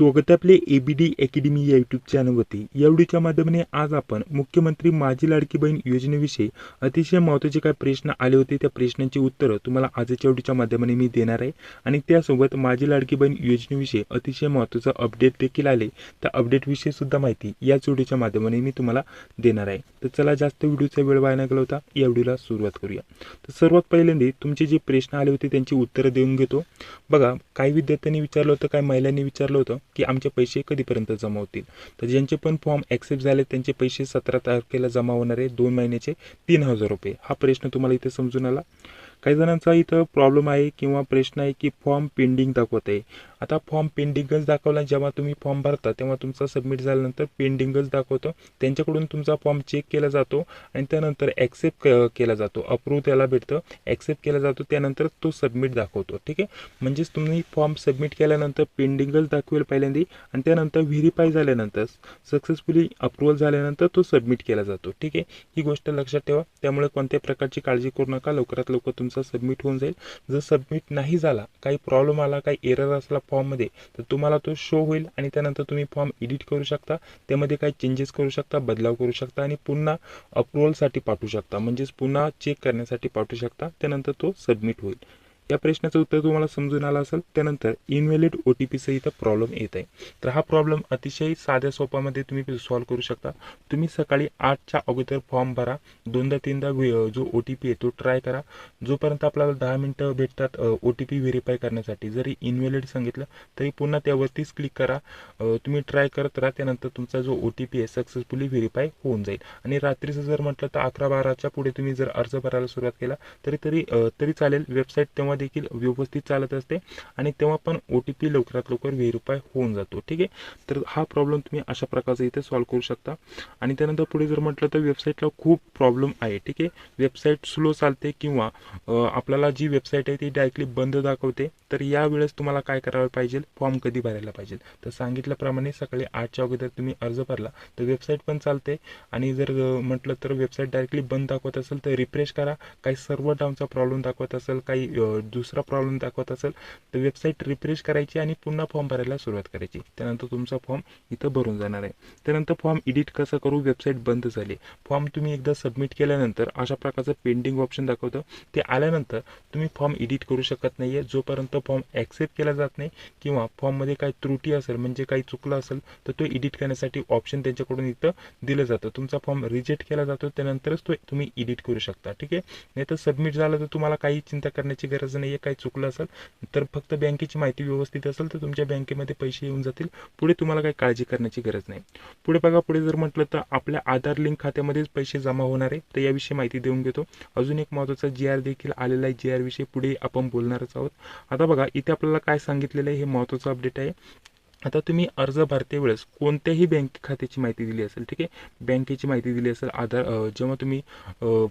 स्वागत आपले A B D academy या यूट्यूब चॅनलवरती या व्हिडिओच्या माध्यमाने आज आपण मुख्यमंत्री माझी लाडकी बहीण योजनेविषयी अतिशय महत्त्वाचे काय प्रश्न आले होते. त्या प्रश्नांची उत्तरं तुम्हाला आजच्या व्हिडिओच्या माध्यमाने मी देणार आहे. आणि त्यासोबत माझी लाडकी बहीण योजनेविषयी अतिशय महत्त्वाचं अपडेट देखील आले. त्या अपडेटविषयी सुद्धा माहिती याच व्हिडिओच्या माध्यमाने मी तुम्हाला देणार आहे. तर चला जास्त व्हिडिओचा वेळ वाया गेला होता या व्हिडिओला सुरुवात करूया. तर सर्वात पहिल्यांदा तुमचे जे प्रश्न आले होते त्यांची उत्तरं देऊन घेतो. बघा काही विद्यार्थ्यांनी विचारलं होतं काही महिलांनी विचारलं होतं. की आमचे पैसे कधीपर्यंत जमा होतील तर ज्यांचे पण फॉर्म ॲक्सेप्ट झाले त्यांचे पैसे सतरा तारखेला जमा होणार आहे दोन महिन्याचे तीन हजार रुपये. हा प्रश्न तुम्हाला इथे समजून आला? काही जणांचा इथं प्रॉब्लेम आहे किंवा प्रश्न आहे की फॉर्म पेंडिंग दाखवत आहे आता फॉर्म पेंडिंगच दाखवला जेव्हा तुम्ही फॉर्म भरता तेव्हा तुमचा सबमिट झाल्यानंतर पेंडिंगच दाखवतो. त्यांच्याकडून तुमचा फॉर्म चेक केला जातो आणि त्यानंतर ॲक्सेप्ट केला जातो. अप्रूव्ह त्याला भेटतं. ॲक्सेप्ट केला जातो त्यानंतर तो सबमिट दाखवतो. ठीक आहे? म्हणजेच तुम्ही फॉर्म सबमिट केल्यानंतर पेंडिंगच दाखवेल पहिल्यांदा आणि त्यानंतर व्हेरीफाय झाल्यानंतर सक्सेसफुली अप्रुव्हल झाल्यानंतर तो सबमिट केला जातो. ठीक आहे? ही गोष्ट लक्षात ठेवा. त्यामुळे कोणत्याही प्रकारची काळजी करू नका. लवकरात लवकर तुम सबमिट होऊन जाईल. जर सबमिट नाही झाला काही प्रॉब्लेम आला काही एरर असला फॉर्ममध्ये तर तुम्हाला तो शो होईल आणि त्यानंतर तुम्ही फॉर्म एडिट करू शकता. त्यामध्ये काही चेंजेस करू शकता बदलाव करू शकता आणि पुन्हा अप्रुव्हलसाठी पाठवू शकता. म्हणजेच पुन्हा चेक करण्यासाठी पाठवू शकता. त्यानंतर तो सबमिट होईल. या प्रश्नाचं उत्तर तुम्हाला समजून आलं असेल त्यानंतर इनव्हॅलिड ओ टी पीचं इथं प्रॉब्लेम येत आहे. तर हा प्रॉब्लेम अतिशय साध्या सोपामध्ये तुम्ही सॉल्व्ह करू शकता. तुम्ही सकाळी आठच्या अगोदर फॉर्म भरा. दोनदा तीनदा जो ओ टी पी आहे तो ट्राय करा. जोपर्यंत आपल्याला दहा मिनटं भेटतात ओ टी पी व्हेरीफाय करण्यासाठी जरी इनव्हॅलिड सांगितलं तरी पुन्हा त्यावरतीच क्लिक करा. तुम्ही ट्राय करत राहा त्यानंतर तुमचा जो ओ टी पी आहे सक्सेसफुली व्हेरीफाय होऊन जाईल. आणि रात्रीचं जर म्हटलं तर अकरा बाराच्या पुढे तुम्ही जर अर्ज भरायला सुरुवात केला तरी तरी तरी चालेल. वेबसाईट तेव्हा देखील व्यवस्थित चालत असते आणि तेव्हा पण ओ टी पी लवकरात लवकर व्हेरीफाय होऊन जातो. ठीक आहे? तर हा प्रॉब्लेम तुम्ही अशा प्रकारचा इथे सॉल्व्ह करू शकता. आणि त्यानंतर पुढे जर म्हटलं तर वेबसाईटला खूप प्रॉब्लेम आहे. ठीक आहे? वेबसाईट स्लो चालते किंवा आपल्याला जी वेबसाईट आहे ती डायरेक्टली बंद दाखवते. तर यावेळेस तुम्हाला काय करायला पाहिजे? फॉर्म कधी भरायला पाहिजे? तर सांगितल्याप्रमाणे सकाळी आठच्या अगोदर तुम्ही अर्ज भरला तर वेबसाईट पण चालते. आणि जर म्हटलं तर वेबसाईट डायरेक्टली बंद दाखवत असेल तर रिफ्रेश करा. काही सर्व डाऊनचा प्रॉब्लेम दाखवत असेल काही दुसरा प्रॉब्लेम दाखवत असेल तर वेबसाईट रिफ्रेश करायची आणि पुन्हा फॉर्म भरायला सुरुवात करायची. त्यानंतर तुमचा फॉर्म इथं भरून जाणार आहे. त्यानंतर फॉर्म एडिट कसं करू वेबसाईट बंद झाली. फॉर्म तुम्ही एकदा सबमिट केल्यानंतर अशा प्रकारचं पेंडिंग ऑप्शन दाखवतं. ते आल्यानंतर तुम्ही फॉर्म एडिट करू शकत नाही आहे जोपर्यंत फॉर्म ॲक्सेप्ट केला जात नाही किंवा फॉर्ममध्ये काही त्रुटी असेल म्हणजे काही चुकलं असेल तर तो एडिट करण्यासाठी ऑप्शन त्यांच्याकडून इथं दिलं जातं. तुमचा फॉर्म रिजेक्ट केला जातो त्यानंतरच तो तुम्ही एडिट करू शकता. ठीक आहे? नाही तर सबमिट झालं तर तुम्हाला काही चिंता करण्याची गरज नाही आहे काय चुकलं असेल तर फक्त बँकेची माहिती व्यवस्थित असेल तर तुमच्या बँकेमध्ये पैसे येऊन जातील. पुढे तुम्हाला काही काळजी करण्याची गरज नाही. पुढे बघा पुढे जर म्हटलं तर आपल्या आधार लिंक खात्यामध्येच पैसे जमा होणार आहे तर याविषयी माहिती देऊन घेतो. अजून एक महत्त्वाचा जी आर देखील आलेला आहे जी आर विषयी पुढे आपण बोलणारच आहोत. आता बघा इथे आपल्याला काय सांगितलेलं आहे हे महत्त्वाचं अपडेट आहे. आता तुम्ही अर्ज भरते वेळेस कोणत्याही बँक खात्याची माहिती दिली असेल ठीक आहे? बँकेची माहिती दिली असेल आधार जेव्हा तुम्ही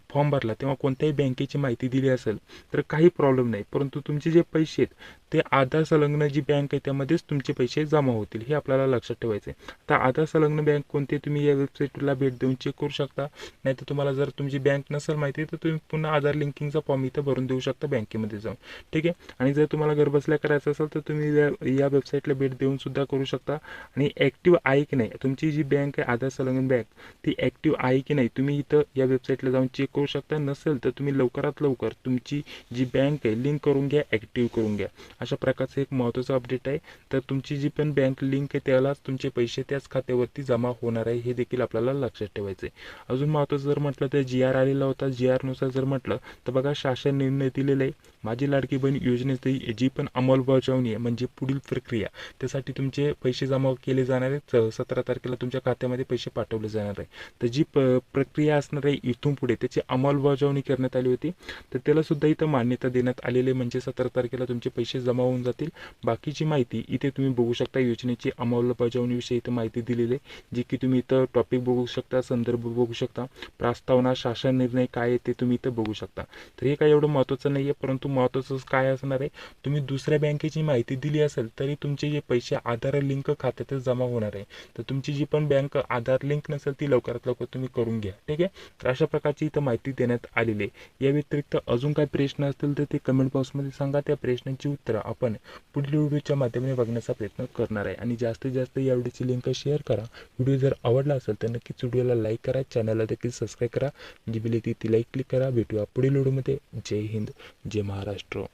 फॉर्म भरला तेव्हा कोणत्याही बँकेची माहिती दिली असेल तर काही प्रॉब्लेम नाही. परंतु तुमचे जे पैसे आहेत ते आधार संलग्न जी बँक आहे त्यामध्येच तुमचे पैसे जमा होतील हे आपल्याला लक्षात ठेवायचं आहे तर आधार संलग्न बँक कोणते तुम्ही या वेबसाईटला भेट देऊन चेक करू शकता. नाहीतर तुम्हाला जर तुमची बँक नसेल माहिती तर तुम्ही पुन्हा आधार लिंकिंगचा फॉर्म इथं भरून देऊ शकता बँकेमध्ये जाऊन ठीक आहे? आणि जर तुम्हाला घरबसल्या करायचं असेल तर तुम्ही या वेबसाईटला भेट देऊन सुद्धा करू शकता. आणि ॲक्टिव्ह आहे की नाही तुमची जी बँक आहे आधार संलग्न बँक ती ॲक्टिव्ह आहे की नाही तुम्ही इथं या वेबसाईटला जाऊन चेक करू शकता. नसेल तर तुम्ही लवकरात लवकर तुमची जी बँक आहे लिंक करून घ्या ॲक्टिव्ह करून घ्या. अशा प्रकारचं एक महत्त्वाचं अपडेट आहे. तर तुमची जी पण बँक लिंक आहे त्यालाच तुमचे पैसे त्याच खात्यावरती जमा होणार आहे हे देखील आपल्याला लक्षात ठेवायचं आहे. अजून महत्त्वाचं जर म्हटलं तर जी आर आलेला होता. जी आरनुसार जर म्हटलं तर बघा शासन निर्णय दिलेला आहे. माझी लाडकी बहीण योजनेची जी पण अंमलबजावणी आहे म्हणजे पुढील प्रक्रिया त्यासाठी तुम्ही पैसे जमा केले जाणार आहेत सतरा तारखेला तुमच्या खात्यामध्ये पैसे पाठवले जाणार आहे तर जी प प्रक्रिया असणार आहे इथून पुढे त्याची अंमलबजावणी करण्यात आली होती. तर त्याला सुद्धा इथं मान्यता देण्यात आलेली आहे म्हणजे सतरा तारखेला तुमचे पैसे जमा होऊन जातील. बाकीची माहिती इथे तुम्ही बघू शकता योजनेची अंमलबजावणीविषयी इथं माहिती दिलेली आहे जी की तुम्ही इथं टॉपिक बघू शकता संदर्भ बघू शकता प्रस्तावना शासन निर्णय काय आहे ते तुम्ही इथं बघू शकता. तर हे काय एवढं महत्त्वाचं नाही आहे परंतु महत्त्वाचं काय असणार आहे तुम्ही दुसऱ्या बँकेची माहिती दिली असेल तरी तुमचे जे पैसे आधार आधार लिंक खात्यातच जमा होणार आहे. तर तुमची जी पण बँक आधार लिंक नसेल ती लवकरात लवकर तुम्ही करून घ्या. ठीक आहे? तर अशा प्रकारची इथं माहिती देण्यात आलेली आहे. या व्यतिरिक्त अजून काय प्रश्न असतील तर ते कमेंट बॉक्समध्ये सांगा. त्या प्रश्नांची उत्तरं आपण पुढील व्हिडिओच्या माध्यमाने बघण्याचा प्रयत्न करणार आहे. आणि जास्तीत जास्त या व्हिडिओची लिंक शेअर करा. व्हिडिओ जर आवडला असेल तर नक्कीच व्हिडिओला लाईक करा. चॅनलला देखील सबस्क्राईब करा. म्हणजे जी बिल ती लाईक क्लिक करा. भेटूया पुढील व्हिडिओमध्ये. जय हिंद. जय महाराष्ट्र.